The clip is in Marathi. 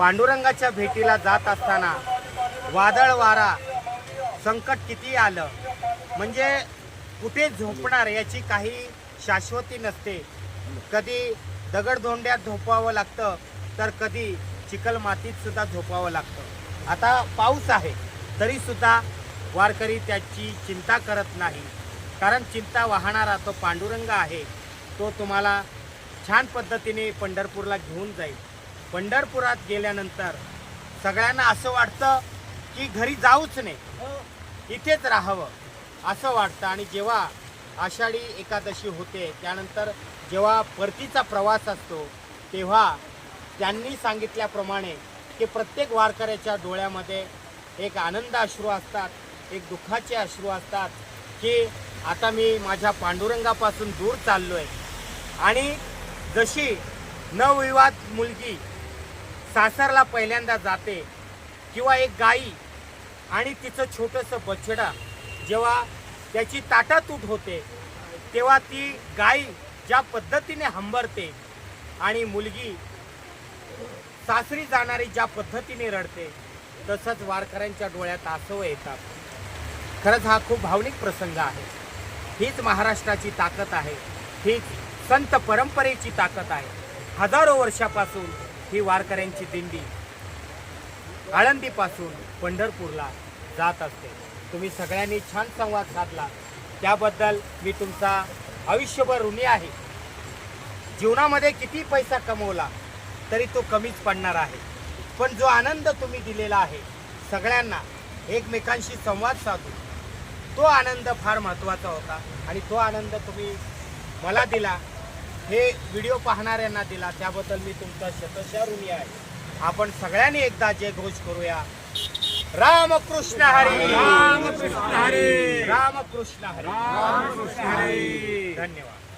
पांडुरंगाच्या भेटीला जात असताना वादळ वारा संकट किती आलं? म्हणजे कुठे झोपणार याची काही शाश्वती नसते. कधी दगडधोंड्यात झोपावं लागतं तर कधी चिखल मातीत सुद्धा झोपावं लागतं. आता पाऊस आहे तरी सुद्धा वारकरी त्याची चिंता करत नाही. कारण चिंता वाहणारा तो पांडुरंग आहे तो तुम्हाला छान पद्धतीने पंढरपूरला घेऊन जाईल. पंढरपुरात गेल्यानंतर सगळ्यांना असं वाटतं की घरी जाऊच नाही इथेच राहावं असं वाटतं. आणि जेव्हा आषाढी एकादशी होते त्यानंतर जेव्हा परतीचा प्रवास असतो तेव्हा त्यांनी सांगितल्याप्रमाणे की प्रत्येक वारकऱ्याच्या डोळ्यामध्ये एक आनंद अश्रू असतात एक दुःखाचे अश्रू असतात की आता मी माझ्या पांडुरंगापासून दूर चाललो आहे आणि जशी नवविवाद मुलगी सासरला पहिल्यांदा जाते किंवा एक गाई आणि तिचं छोटंसं बछडा. जेव्हा त्याची ताटातूट होते तेव्हा ती गाई ज्या पद्धतीने हंबरते आणि मुलगी सासरी जाणारी ज्या पद्धतीने रडते तसंच वारकऱ्यांच्या डोळ्यात आसव येतात. खरंच हा खूप भावनिक प्रसंग आहे. हीच महाराष्ट्राची ताकद आहे. हीच संत परंपरेची ताकद आहे. हजारो वर्षापासून ही वारकऱ्यांची दिंडी. आळंदीपासून पंढरपूरला जात असते. तुम्ही सगळ्यांनी छान संवाद साधला. त्याबद्दल मी तुमचा आयुष्यभर ऋणी आहे. जीवनामध्ये किती पैसा कमवला तरी तो कमीच पडणार आहे. पण जो आनंद तुम्ही दिलेला आहे सगळ्यांना एकमेकांशी संवाद साधू तो आनंद फार महत्त्वाचा होता. आणि तो आनंद तुम्ही मला दिला हे व्हिडिओ पाहणाऱ्यांना दिला. त्याबद्दल मी तुमचा शतशः ऋणी आहे. आपण सगळ्यांनी एकदा जय घोष करूया. रामकृष्ण हरी! रामकृष्ण हरी! रामकृष्ण हरी! रामकृष्ण हरी! धन्यवाद.